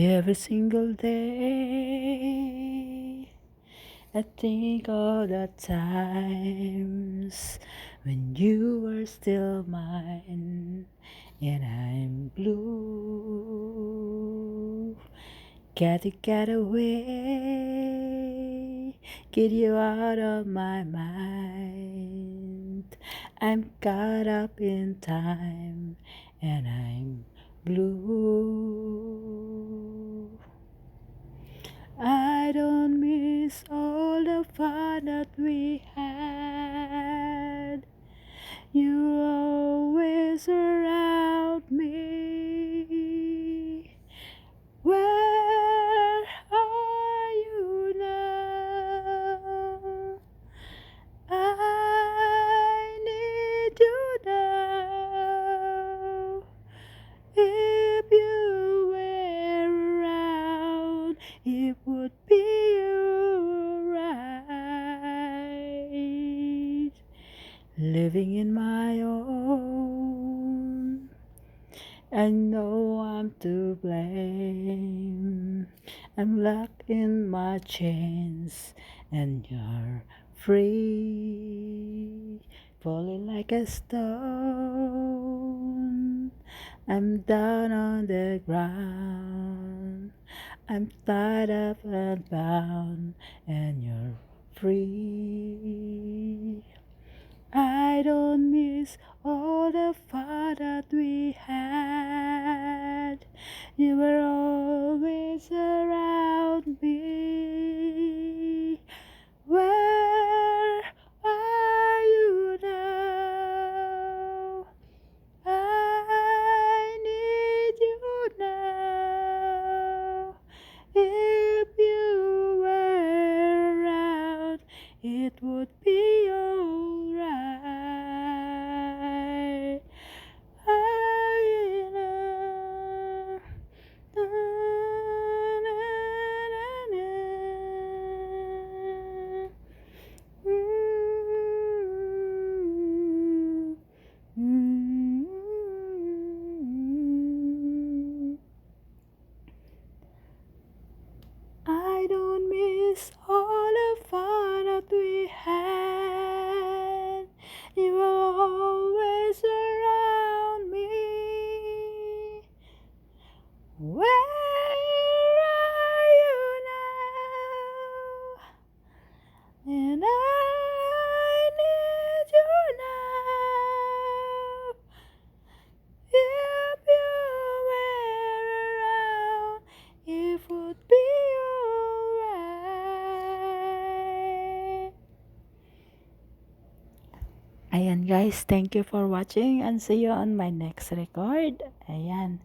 Every single day, I think of the times when you were still mine and I'm blue. Gotta get away, get you out of my mind. I'm caught up in time and I'm blue. It would be alright. Living in my own. I know I'm to blame. I'm locked in my chains, and you're free, falling like a stone. I'm down on the ground. I'm tied up and bound, and you're free. I don't miss all the fun that we had. You were it would be alright. Ayan guys, thank you for watching and see you on my next record. Ayan,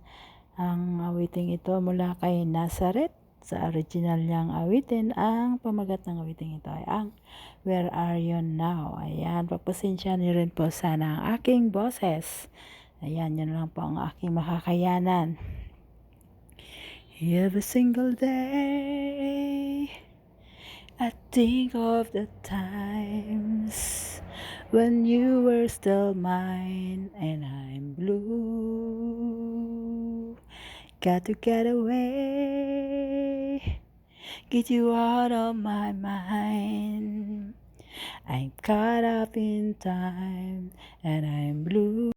ang awiting ito mula kay Nazareth. Sa original niyang awitin, ang pamagat ng awiting ito ay ang Where Are You Now? Ayan, pagpasensya niyo rin po sana ang aking boses. Ayan, yun lang po ang aking makakayanan. Every single day, I think of the times when you were still mine and I'm blue. Got to get away, get you out of my mind. I'm caught up in time and I'm blue.